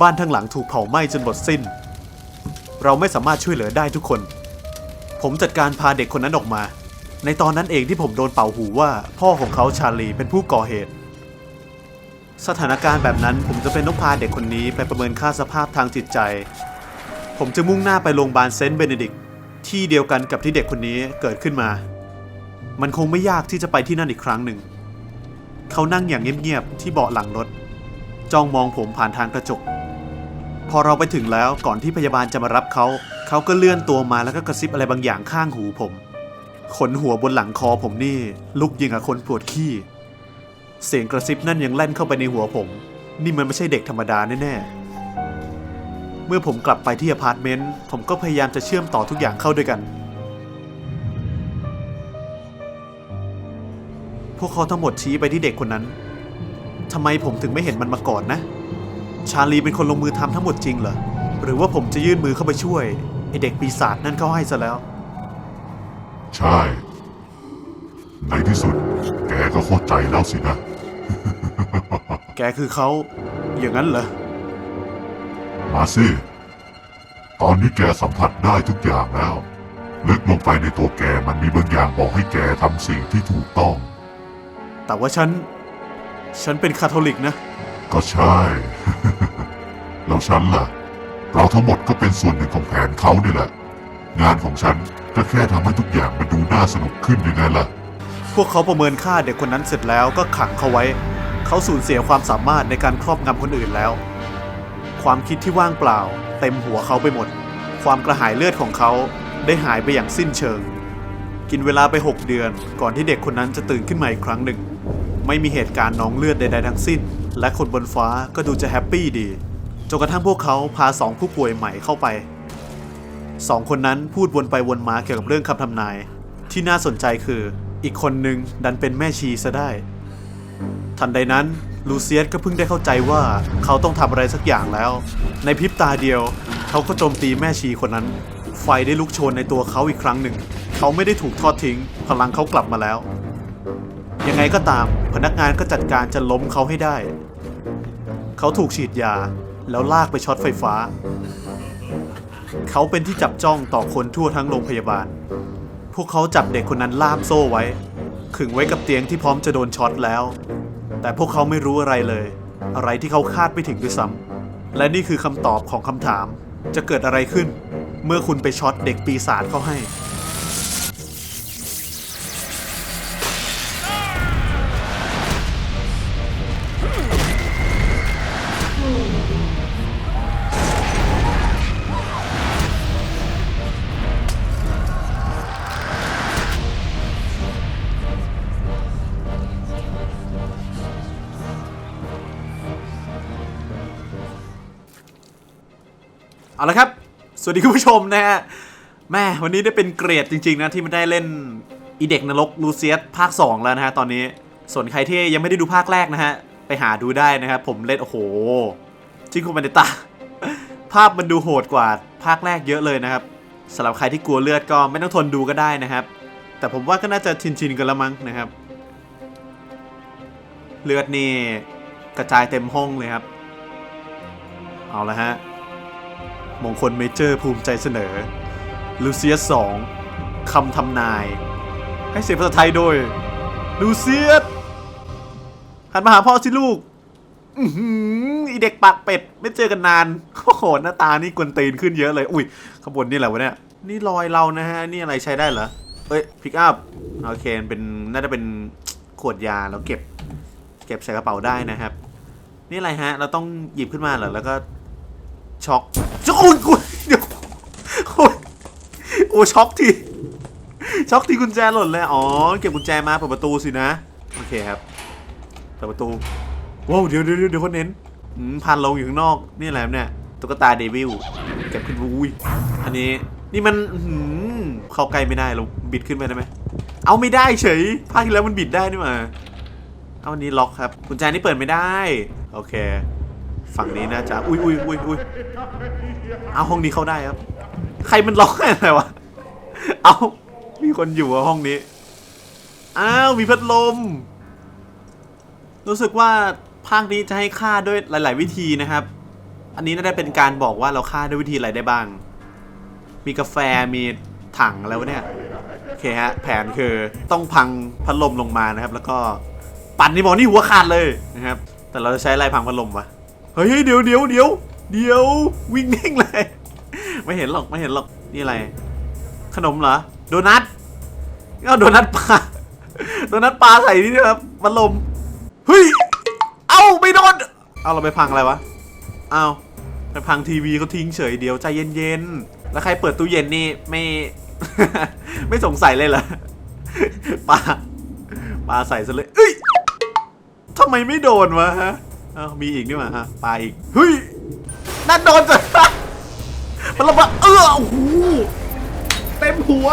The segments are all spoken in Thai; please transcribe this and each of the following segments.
บ้านทั้งหลังถูกเผาไหม้จนหมดสิ้น เราไม่สามารถช่วยเหลือได้ทุกคน ผมจัดการพาเด็กคนนั้นออกมา ในตอนนั้นเองที่ผมโดนเป่าหูว่า พ่อของเขาชาลีเป็นผู้ก่อเหตุ สถานการณ์แบบนั้นผมจะเป็นต้องพาเด็กคนนี้ไปประเมินค่าสภาพทางจิตใจ ผมจะมุ่งหน้าไปโรงพยาบาลเซนต์เบเนดิกที่เดียวกันกับที่เด็กคนนี้เกิดขึ้นมา มันคงไม่ยากที่จะไปที่นั่นอีกครั้งหนึ่ง เขานั่งอย่างเงียบๆที่เบาะหลังรถ จ้องมองผมผ่านทางกระจก พอเราไปถึงแล้วก่อนที่พยาบาลจะมารับเขา เขาก็เลื่อนตัวมาแล้วก็กระซิบอะไรบางอย่างข้างหูผมขนหัวบนหลังคอผมนี่ ลุกยิงกับคนปวดขี้ เสียงกระซิบนั่นยังแล่นเข้าไปในหัวผม นี่มันไม่ใช่เด็กธรรมดาแน่ๆ เมื่อผมกลับไปที่อพาร์ตเมนต์ผมก็พยายามจะเชื่อมต่อทุกอย่างเข้าด้วยกัน พวกเขาทั้งหมดชี้ไปที่เด็กคนนั้นทำไมผมถึงไม่เห็นมันมาก่อนนะ ชาลีเป็นคนลงมือทำทั้งหมดจริงเหรอ หรือว่าผมจะยื่นมือเข้าไปช่วยไอเด็กปีศาจนั่นเข้าให้ซะแล้ว ใช่ ในที่สุด แกก็เข้าใจแล้วสินะ แกคือเขาอย่างนั้นเหรอ มาสิ ตอนนี้แกสัมผัสได้ทุกอย่างแล้ว ลึกลงไปในตัวแกมันมีบางอย่างบอกให้แกทำสิ่งที่ถูกต้อง แต่ว่าฉัน ฉันเป็นคาทอลิกนะ ก็ใช่ แล้วฉันล่ะ เราทั้งหมดก็เป็นส่วนหนึ่งของแผนเขานี่แหละ งานของฉันก็แค่ทำให้ทุกอย่างมันดูน่าสนุกขึ้นยังไงล่ะ พวกเขาประเมินค่าเด็กคนนั้นเสร็จแล้วก็ขังเขาไว้ เขาสูญเสียความสามารถในการครอบงำคนอื่นแล้ว ความคิดที่ว่างเปล่า เต็มหัวเขาไปหมด ความกระหายเลือดของเขาได้หายไปอย่างสิ้นเชิง กินเวลาไป 6 เดือน ก่อนที่เด็กคนนั้นจะตื่นขึ้นมาอีกครั้งหนึ่ง ไม่มีเหตุการณ์น้องเลือดใดๆทั้งสิ้น และคนบนฟ้าก็ดูจะแฮปปี้ดี จนกระทั่งพวกเขาพาสองผู้ป่วยใหม่เข้าไปสองคนนั้นพูดวนไปวนมาเกี่ยวกับเรื่องคำทำนาย ที่น่าสนใจคืออีกคนหนึ่งดันเป็นแม่ชีซะได้ ทันใดนั้นลูเซียสก็เพิ่งได้เข้าใจว่าเขาต้องทำอะไรสักอย่างแล้ว ในพริบตาเดียว เขาก็โจมตีแม่ชีคนนั้น ไฟได้ลุกโชนในตัวเขาอีกครั้งหนึ่ง เขาไม่ได้ถูกทอดทิ้ง พลังเขากลับมาแล้ว ยังไงก็ตามพนักงานก็จัดการจะล้มเขาให้ได้ เขาถูกฉีดยา แล้วลากไปช็อตไฟฟ้า เขาเป็นที่จับจ้องต่อคนทั่วทั้งโรงพยาบาล พวกเขาจับเด็กคนนั้นล่ามโซ่ไว้ ขึงไว้กับเตียงที่พร้อมจะโดนช็อตแล้ว แต่พวกเขาไม่รู้อะไรเลย อะไรที่เขาคาดไม่ถึงด้วยซ้ำและนี่คือคำตอบของคำถาม จะเกิดอะไรขึ้น เมื่อคุณไปช็อตเด็กปีศาจเขาให้ วัสดีคุณผู้ชมนะฮะแม่วันนี้ได้เป็นเกรดจริง ๆ นะ ที่มันได้เล่นอีเด็กนรกลูเซียสภาค 2 แล้วนะฮะตอนนี้ส่วนใครที่ยังไม่ได้ดูภาคแรกนะฮะ ไปหาดูได้นะครับผมเล่น โอ้โหจิงคุมันเดตา ภาพมันดูโหดกว่าภาคแรกเยอะเลยนะครับสำหรับใครที่กลัวเลือดก็ไม่ต้องทนดูก็ได้นะครับ แต่ผมว่าก็น่าจะชินๆกันละมั้งนะครับ เลือดนี่กระจายเต็มห้องเลยครับ เอาละฮะ มงคลเมเจอร์ภูมิใจเสนอลูเซียสสองคำทำนาย ให้เสียงภาษาไทยโดยลูเซียสหันมาหาพ่อสิลูกอือีเด็กปากเป็ด ไม่เจอกันนานโอ้โหหน้าตานี่กวนตีนขึ้นเยอะเลย อุ้ยขาบวนนี่แหละวะเนี่ยนี่รอยเรานะฮะ นี่อะไรใช้ได้เหรอเอ้ยพิกอัพโอเคเป็นน่าจะเป็นขวดยาแล้วเก็บ เก็บใส่กระเป๋าได้นะครับ นี่อะไรฮะ เราต้องหยิบขึ้นมาเหรอแล้วก็ ช็อกช็อกโอ้ยกูเดี๋ยวโอ้ยโอ้ช็อกทีช็อกทีกุญแจหล่นเลยอ๋อเก็บกุญแจมาเปิดประตูสินะโอเคครับเปิดประตูว้าวเดี๋ยวเดี๋ยวเดี๋ยวคนเน้นพันลงอยู่ข้างนอกนี่อะไรเนี่ยตุ๊กตาเดวิลเก็บขึ้นอุ้ยอันนี้นี่มันเข้าใกล้ไม่ได้เราบิดขึ้นไปได้ไหมเอาไม่ได้เฉยภาคที่แล้วมันบิดได้นี่หว่าเอาอันนี้ล็อกครับกุญแจนี่เปิดไม่ได้โอเค ฝั่งนี้น่าจะอุ้ยอุ้ยอุ้ยอุ้ยเอาห้องนี้เข้าได้ครับ ใครมันล็อกอะไรวะ เอามีคนอยู่อะห้องนี้ อ้าวมีพัดลม รู้สึกว่าภาคนี้จะให้ค่าด้วยหลาย ๆ วิธีนะครับ อันนี้น่าจะเป็นการบอกว่าเราฆ่าด้วยวิธีอะไรได้บ้าง มีกาแฟมีถังอะไรวเนี่ยโอเคฮะแผนคือต้องพังพัดลมลงมานะครับ แล้วก็ปั่นนี่บอกนี่หัวขาดเลยนะครับ แต่เราจะใช้อะไรพังพัดลมวะ เฮ้ยเดี๋ยวเดี๋ยวเดี๋ยวเดี๋ยววิ่งนิ่งเลย ไม่เห็นหรอกไม่เห็นหรอกนี่อะไร ขนมเหรอโดนัทเอาโดนัทปลาโดนัทปลาใส่นี่นะครับพัดลมเฮ้ยเอ้าไม่โดนเอาเราไปพังอะไรวะเอาไปพังทีวีเขาทิ้งเฉยเดียวใจเย็นๆแล้วใครเปิดตู้เย็นนี่ไม่ไม่สงสัยเลยเหรอปลาปลาใส่ซะเลยเอ้ยทำไมไม่โดนวะฮะ อ้ามีอีกนี่หว่าฮะปลาอีกเฮ้ยนั่นโดนจ้ะมันระเบิดเออโอ้โหเต็มหัว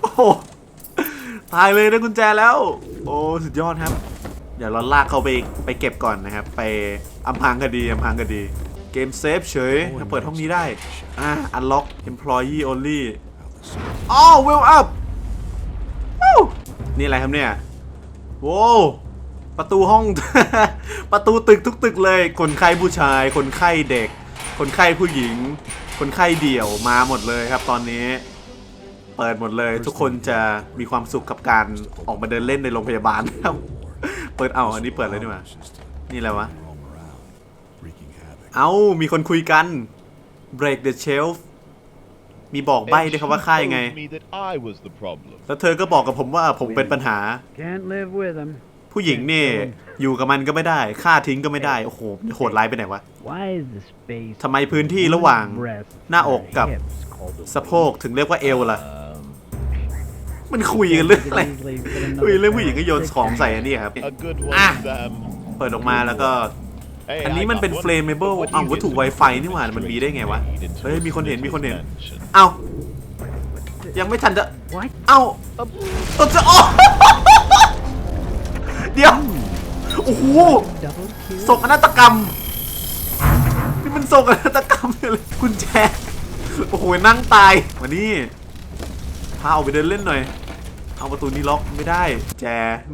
โอ้โหตายเลยได้กุญแจแล้ว โอ้สุดยอดครับ เดี๋ยวเราลากเขาไปไปเก็บก่อนนะครับ ไปอำพรางคดีอำพรางคดี เกมเซฟเฉยถ้าเปิดห้องนี้ได้ อ่า unlock employee only อ๋อ well up วู้นี่อะไรครับเนี่ย โว้วประตูห้อง ประตูตึกทุกตึกเลย คนไข้ผู้ชาย คนไข้เด็ก คนไข้ผู้หญิง คนไข้เดี่ยวมาหมดเลยครับตอนนี้ เปิดหมดเลยทุกคนจะมีความสุขกับการออกมาเดินเล่นในโรงพยาบาลครับ เปิดเอาอันนี้เปิดเลยดีกว่านี่อะไรวะ เอามีคนคุยกัน break the shelf มีบอกใบ้ด้วยครับว่าค่ายังไง told me that I was the problem. แล้วเธอก็บอกกับผมว่าผมเป็นปัญหา Can't live with them. ผู้หญิงนี่อยู่กับมันก็ไม่ได้ฆ่าทิ้งก็ไม่ได้ โอ้โหโหดร้ายไปไหนวะ Why is the space ทำไมพื้นที่ระหว่าง breast หน้าอกกับ hips called the สะโพกถึงเรียกว่าเอวล่ะ มันคุยกันเรื่องอะไรคุยเรื่องผู้หญิงก็โยนของใส่อันนี้ครับ A good one, Ah. Sam. เปิดออกมาแล้วก็ Hey, อันนี้ I มัน got เป็น one. flammable But what อ้าว you วัตถุ did Wi-Fi was นี่หว่า มันมีได้ไงวะ straight into เฮ้ย มีคนเห็น มีคนเห็น dimension. เอ้ายังไม่ทันจะ What? เอ้าเออจะโอ้เดี๋ยว โอ้โห Double kill? ส่งอนาตกรรม นี่มันส่งอนาตกรรมเลยกุญแจ โอ้โห นั่งตาย มานี่ พาออกไปเดินเล่นหน่อย เอาประตูนี้ล็อกไม่ได้ แจ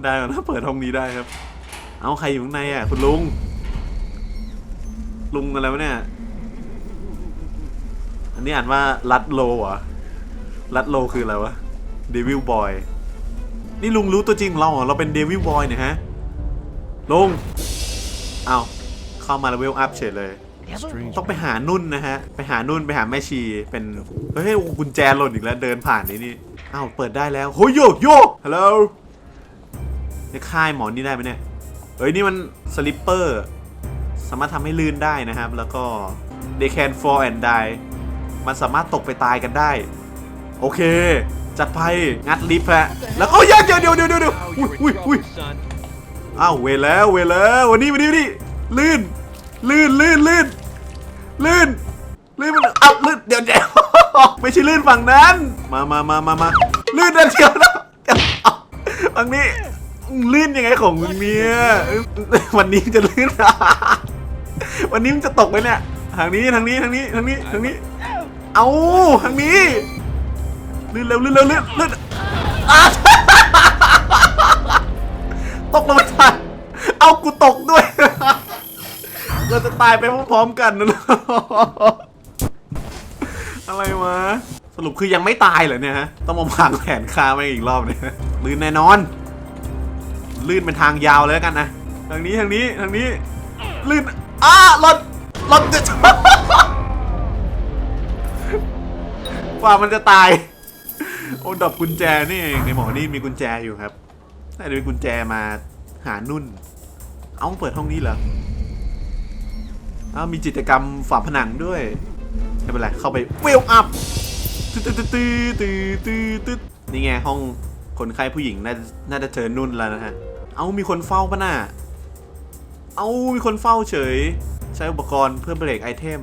ได้แล้วนะเปิดห้องนี้ได้ครับ เอาใครอยู่ข้างในอะ คุณลุง ลุงอะไรวะเนี่ย อันนี้อ่านว่าลัดโลเหรอลัดโลคืออะไรวะเดวิลบอย นี่ลุงรู้ตัวจริงของเราเหรอ เราเป็นเดวิลบอยเนี่ยฮะ ลุง เอาเข้ามาแล้วเวลอัพเฉยเลย ต้องไปหานุ่นนะฮะ ไปหานุ่นไปหาแม่ชี เป็น เฮ้ยโอ้กุญแจหล่นอีกแล้ว เดินผ่านนี่นี่อ้าว เปิดได้แล้วโฮ้ยโยโยฮัลโหลจะค่ายหมอนี่ได้ไหมเนี่ย เฮ้ย นี่มันสลิปเปอร์ สามารถทำให้ลื่นได้นะครับ แล้วก็ they can fall and die มันสามารถตกไปตายกันได้ โอเค จัดไปงัดลิฟต์ฮะแล้วก็อย่าเดี๋ยวเดี๋ยวเดี๋ยวเดี๋ยวอุ้ยอุ้ยอุ้ยอ้าวเวแล้วเวแล้ววันนี้วันนี้วันนี้ลื่น ลื่นลื่นลื่นลื่นลื่นมันอับลื่นเดี๋ยวเดี๋ยวไม่ใช่ลื่นฝั่งนั้น มามามามามาลื่นเดี๋ยวเดียวนะเดี๋ยวเอาฝั่งนี้ลื่นยังไงของมึงเนี่ยเอ้ยวันนี้จะลื่น วันนี้มันจะตกไหมเนี่ย ทางนี้ทางนี้ทางนี้ทางนี้ทางนี้ เอาทางนี้ลื่นเร็วลื่นเร็วลื่นลื่นตกลงไปทันเอากูตกด้วย เราจะตายไปพร้อมๆกันนะอะไรวะ สรุปคือยังไม่ตายเหรอเนี่ยฮะ ต้องมาพังแผนคามาอีกรอบเนี่ยลื่นแน่นอน ลื่นเป็นทางยาวเลยกันนะ ทางนี้ทางนี้ทางนี้ ลื่น อ้ารถรถจะกว่ามันจะตาย โอ้ดอกกุญแจนี่เองในหมอนี่มีกุญแจอยู่ครับน่าจะเป็นกุญแจมาหานุ่น เอาเปิดห้องนี้เหรอเอามีจิตกรรมฝาผนังด้วยไม่เป็นไรเข้าไปเวลอัพตื้อตื้อตื้อตื้อตื้อตื้อนี่ไงห้องคนไข้ผู้หญิงน่าน่าจะเจอนุ่นแล้วนะฮะ เอามีคนเฝ้าปะน่ะ เอามีคนเฝ้าเฉย ใช้อุปกรณ์เพื่อเบรกไอเทม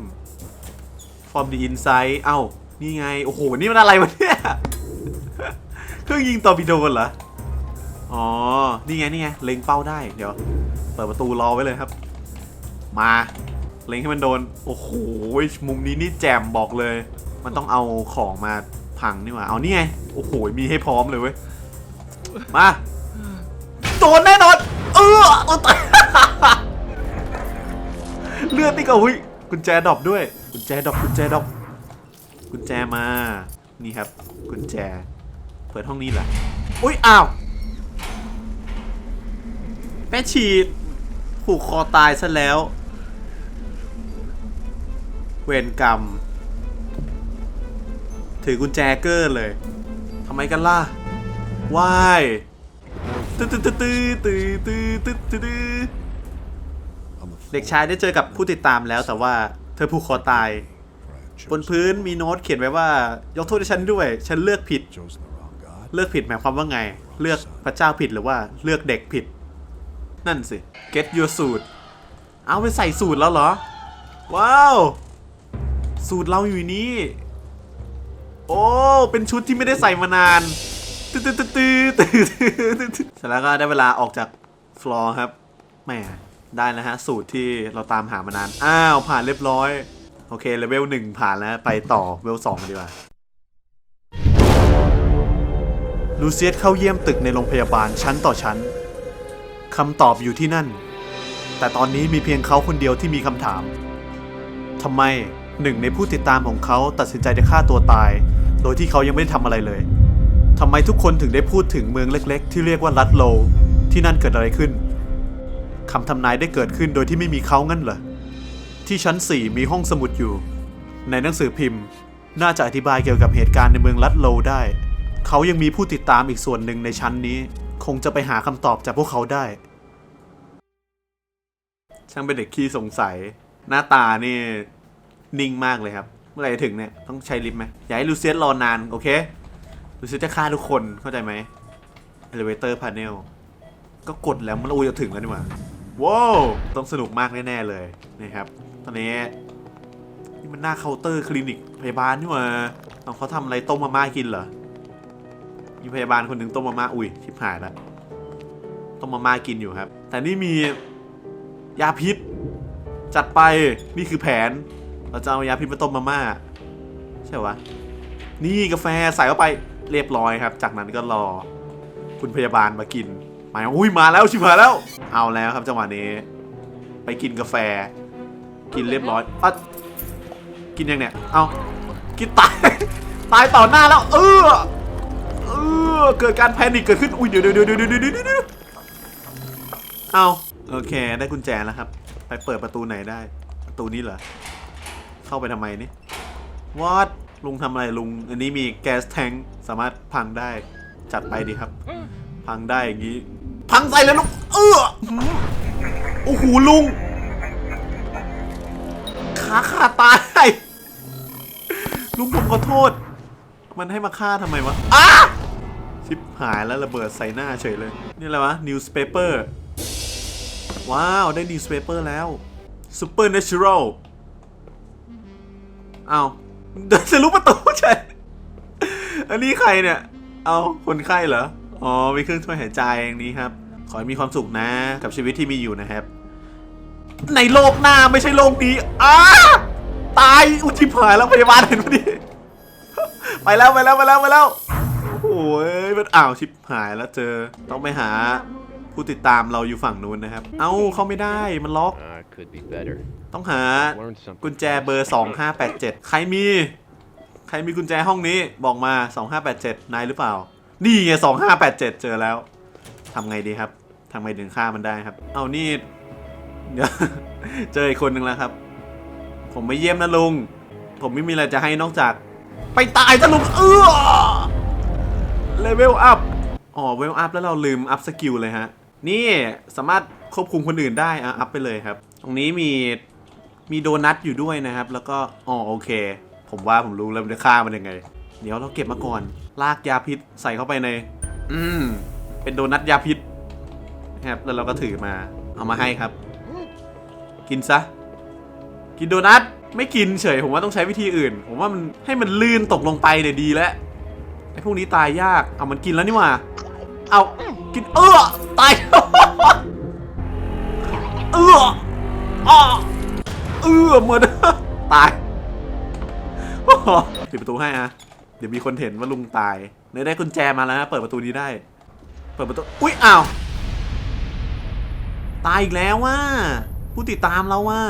from the inside เอ้า นี่ไง โอ้โห นี่มันอะไรวะเนี่ย เครื่องยิงตอร์ปิโดเหรอ อ๋อ นี่ไง นี่ไง เล็งเป้าได้ เดี๋ยว เปิดประตูรอไว้เลยครับ มา เล็งให้มันโดน โอ้โห มุมนี้นี่แจ่มบอกเลย มันต้องเอาของมาพังนี่หว่า เอานี่ไง โอ้โห มีให้พร้อมเลยเว้ย มา โดนแน่นอน เออตัวตาย เลือดนี่ก็อุ้ยกุญแจดอกด้วย กุญแจดอกกุญแจดอกกุญแจมา นี่ครับ กุญแจ เปิดห้องนี้แหละอุ้ยอ้าวแม่ฉีดผูกคอตายซะแล้ว เวรกรรม ถือกุญแจเกอร์เลยทำไมกันล่ะวายตื้อตื้อตื้อตื้อตื้อตื้อ เด็กชายได้เจอกับผู้ติดตามแล้วแต่ว่าเธอผูกคอตาย บนพื้นมีโน้ตเขียนไว้ว่ายกโทษให้ฉันด้วย ฉันเลือกผิด เลือกผิดหมายความว่าไง เลือกพระเจ้าผิดหรือว่าเลือกเด็กผิด นั่นสิ get your suit เอาไปใส่สูตรแล้วเหรอ ว้าว สูตรเราอยู่นี่ โอ้ เป็นชุดที่ไม่ได้ใส่มานานตื้อตื้อตื้อตื้อตื้อตื้อเสร็จแล้วก็ได้เวลาออกจากฟลอร์ครับแหม่ ได้แล้วฮะ สูตรที่เราตามหามานาน อ้าว ผ่านเรียบร้อย โอเคเลเวลหนึ่งผ่านแล้ว ไปต่อเลเวลสองกันดีกว่าลูเซียสเข้าเยี่ยมตึกในโรงพยาบาลชั้นต่อชั้นคำตอบอยู่ที่นั่น แต่ตอนนี้มีเพียงเขาคนเดียวที่มีคำถามทำไมหนึ่งในผู้ติดตามของเขาตัดสินใจจะฆ่าตัวตาย โดยที่เขายังไม่ได้ทำอะไรเลยทำไมทุกคนถึงได้พูดถึงเมืองเล็ก ๆ ที่เรียกว่าลัดโล ที่นั่นเกิดอะไรขึ้น คำทำนายได้เกิดขึ้นโดยที่ไม่มีเขางั้นเหรอ ที่ชั้น 4 มีห้องสมุดอยู่ ในหนังสือพิมพ์ น่าจะอธิบายเกี่ยวกับเหตุการณ์ในเมืองลัดโลได้ เขายังมีผู้ติดตามอีกส่วนหนึ่งในชั้นนี้ คงจะไปหาคำตอบจากพวกเขาได้ ช่างเป็นเด็กขี้สงสัย หน้าตานี่นิ่งมากเลยครับ เมื่อไหร่จะถึงเนี่ยต้องใช้ลิฟต์ไหมอย่าให้ลูเซียสรอนานโอเคลูเซียสจะฆ่าทุกคนเข้าใจไหม Elevator Panel ก็กดแล้วมันโอ้ยจะถึงแล้วนี่หว่า ว้าวต้องสนุกมากแน่ๆเลยนะครับ ตอนนี้นี่มันหน้าเคาน์เตอร์คลินิกพยาบาลนี่หว่าเอาเขาทำอะไรต้มมาม่ากินเหรอมีพยาบาลคนหนึ่งต้มมาม่าอุ้ยชิบหายล้วต้มมาม่ากินอยู่ครับ แต่นี่มียาพิษ จัดไปนี่คือแผน เราจะเอายาพิษมาต้มมาม่าใช่วะนี่กาแฟใส่เข้าไปเรียบร้อยครับ จากนั้นก็รอ คุณพยาบาลมากิน มาอุ้ยมาแล้วชิบหายแล้ว เอาแล้วครับจังหวะนี้ ไปกินกาแฟ กินเรียบร้อยอะกินยังเนี่ย เอากินตายตายต่อหน้าแล้ว เออเออเกิดการแพนิคเกิดขึ้นอุ้ยเดี๋ยวเดี๋ยวเดี๋ยวเดี๋ยวเดี๋ยวเดี๋ยวเอาโอเคได้กุญแจแล้วครับ ไปเปิดประตูไหนได้ ประตูนี้เหรอเข้าไปทำไมนี่วอดลุงทำอะไรลุง อันนี้มีแก๊สแทงค์สามารถพังได้จัดไปดีครับ พังได้อย่างนี้ พังใส่เลยลุงเออโอ้โหลุง ขาขาดตาย ลุงผมขอโทษ มันให้มาฆ่าทำไมวะอ้าชิบหายแล้วระเบิดใส่หน้าเฉยเลย นี่อะไรวะ newspaper ว้าว ได้ newspaper แล้ว supernatural เอาเดินทะลุประตูใช่อันนี้ใครเนี่ย เอาคนไข้เหรอ อ๋อ มีเครื่องช่วยหายใจอย่างนี้ครับ ขอให้มีความสุขนะ กับชีวิตที่มีอยู่นะครับ ในโลกหน้าไม่ใช่โลกนี้อ้าตายอุยชิบหายแล้วพยาบาลเห็นพอดีไปแล้วไปแล้วไปแล้วไปแล้วโอ้ยมันอ้าวชิบหายแล้วเจอต้องไปหาผู้ติดตามเราอยู่ฝั่งนู้นนะครับ เอ้าเข้าไม่ได้มันล็อก Uh, could be better. ต้องหา Learn something. กุญแจเบอร์ 2587 ใครมี ใครมีกุญแจห้องนี้บอกมา 2587 นายหรือเปล่า นี่ไง2587 เจอแล้วทำไงดีครับ ทำไงถึงฆ่ามันได้ครับ เอานี่เดี๋ยวเจออีกคนหนึ่งแล้วครับ ผมไม่เยี่ยมนะลุง ผมไม่มีอะไรจะให้นอกจาก ไปตายซะลุงเออเลเวลอัพอ๋อเวลอัพแล้วเราลืมอัพสกิลเลยฮะ นี่สามารถควบคุมคนอื่นได้อะอัพไปเลยครับ ตรงนี้มีมีโดนัทอยู่ด้วยนะครับ แล้วก็อ๋อโอเค ผมว่าผมรู้แล้วมันจะฆ่ามันยังไง เดี๋ยวเราเก็บมาก่อน ลากยาพิษใส่เข้าไปใน อืมเป็นโดนัทยาพิษ นะครับแล้วเราก็ถือมาเอามาให้ครับ กินซะ กินโดนัทไม่กินเฉยผมว่าต้องใช้วิธีอื่น ผมว่ามันให้มันลื่นตกลงไปเนี่ยดีแล้วไอ้พวกนี้ตายยากเอามันกินแล้วนี่ว่าเอากินเออตายเอออ้อเออหมดตายปิดประตูให้อะเดี๋ยวมีคนเห็นว่าลุงตายเนยได้กุญแจมาแล้วนะเปิดประตูนี้ได้ เปิดประตู อุ้ยอ้าว ตายอีกแล้วว่าผู้ติดตามเราว่า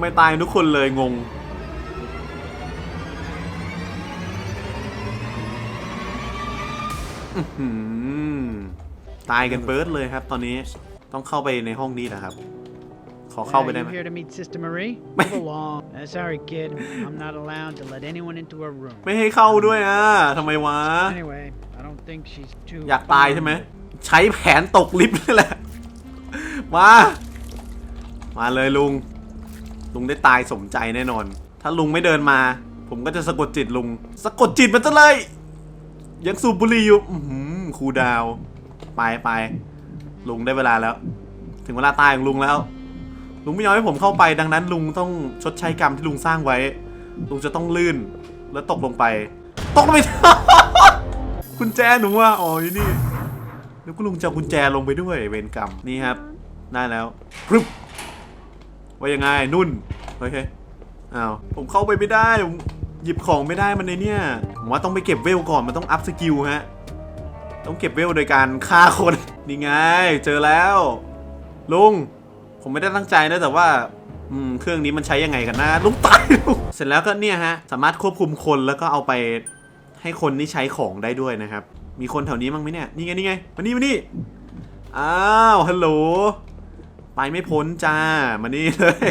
ไมตายทุกคนเลยงงอื้อหือตายกันเบิร์ดเลยครับตอนนี้ต้องเข้าไปในห้องนี้นะครับ ขอเข้าไป Yeah, ได้ you ไหม here to meet Sister Marie? Move along. Uh, sorry, kid. I'm not allowed to let anyone into her room. ไม่ให้เข้าด้วยอะทำไมวะ Anyway, I don't think she's too. อยากตายใช่ไหม fond of ใช้แผนตกลิฟต์นี่แหละ มา มาเลยลุง ลุงได้ตายสมใจแน่นอน ถ้าลุงไม่เดินมา ผมก็จะสะกดจิตลุง สะกดจิตมันจะเลย ยังสูบบุหรี่อยู่อืครูดาว ไปไป ลุงได้เวลาแล้ว ถึงเวลาตายของลุงแล้ว ลุงไม่ยอมให้ผมเข้าไป ดังนั้นลุงต้องชดใช้กรรมที่ลุงสร้างไว้ ลุงจะต้องลื่น แล้วตกลงไป ตกลงไปกุญแจหนูว่าอ๋อยนี่ แล้วก็ลุงจะกุญแจลงไปด้วยเวรกรรมนี่ครับได้แล้วพรึบว่ายังไงนุ่นโอเคอ้าวผมเข้าไปไม่ได้ผมหยิบของไม่ได้มันในเนี่ยผมว่าต้องไปเก็บเวลก่อนมันต้องอัพสกิลฮะต้องเก็บเวลโดยการฆ่าคนนี่ไง เจอแล้ว ลุง ผมไม่ได้ตั้งใจนะแต่ว่าอืมเครื่องนี้มันใช้ยังไงกันนะลุงตายลุงเสร็จแล้วก็เนี่ยฮะ สามารถควบคุมคนแล้วก็เอาไปให้คนที่ใช้ของได้ด้วยนะครับ มีคนแถวนี้มั้งไหมเนี่ย นี่ไงนี่ไง มานี่มานี่ อ้าว ฮัลโหล ไปไม่พ้นจ้า มานี่เลย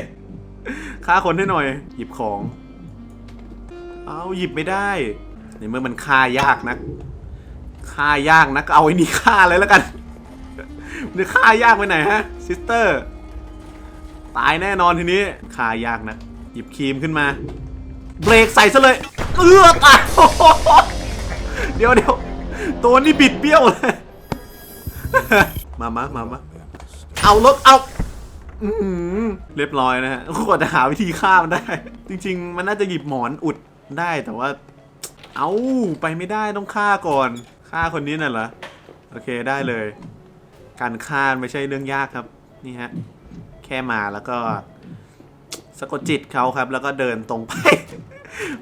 ฆ่าคนให้หน่อย หยิบของ เอาหยิบไม่ได้ในเมื่อมันฆ่ายากนะฆ่ายากนะก็เอาไอ้นี่ฆ่าเลยแล้วกันมันจะฆ่ายากไปไหนฮะซิสเตอร์ ตายแน่นอนทีนี้ฆ่ายากนะ หยิบครีมขึ้นมา เบรกใส่ซะเลย เอื้อตายเดี๋ยวเดี๋ยว ตัวนี้บิดเบี้ยวเลยมามามามาเอารถเอาเรียบร้อยนะฮะกว่าจะหาวิธีฆ่ามันได้ จริง ๆ มันน่าจะหยิบหมอนอุดได้แต่ว่า เอาไปไม่ได้ต้องฆ่าก่อนฆ่าคนนี้น่ะเหรอโอเคได้เลย การฆ่าไม่ใช่เรื่องยากครับนี่ฮะแค่มาแล้วก็สะกดจิตเขาครับ แล้วก็เดินตรงไป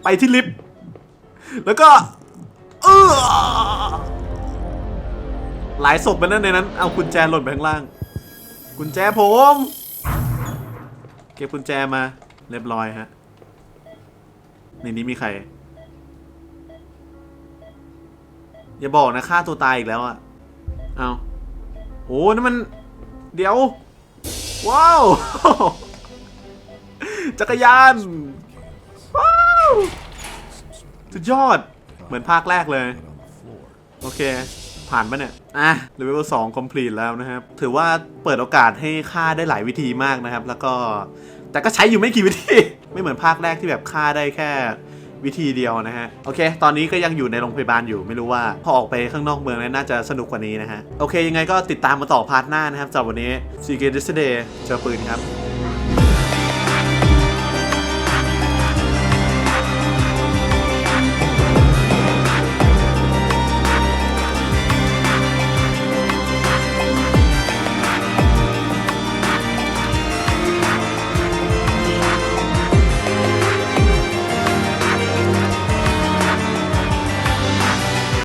ไปที่ลิฟต์แล้วก็ ออหลายศพไปนั่นในนั้น เอากุญแจหล่นไปข้างล่าง กุญแจผม เก็บกุญแจมา เรียบร้อยฮะ ในนี้มีใคร อย่าบอกนะฆ่าตัวตายอีกแล้วอะเอาโอ้นั่นมัน เดี๋ยว ว้าว จักรยาน ว้าวสุดยอด เหมือนภาคแรกเลย โอเค ผ่านปะเนี่ย อะเลเวลสอง complete แล้วนะครับ ถือว่าเปิดโอกาสให้ฆ่าได้หลายวิธีมากนะครับ แล้วก็แต่ก็ใช้อยู่ไม่กี่วิธี ไม่เหมือนภาคแรกที่แบบฆ่าได้แค่วิธีเดียวนะฮะ โอเค ตอนนี้ก็ยังอยู่ในโรงพยาบาลอยู่ไม่รู้ว่า พอออกไปข้างนอกเมืองแล้วน่าจะสนุกกว่านี้นะฮะ โอเค ยังไงก็ติดตามมาต่อพาร์ทหน้านะครับสำหรับวันนี้ Secret Yesterday เจอปืนครับ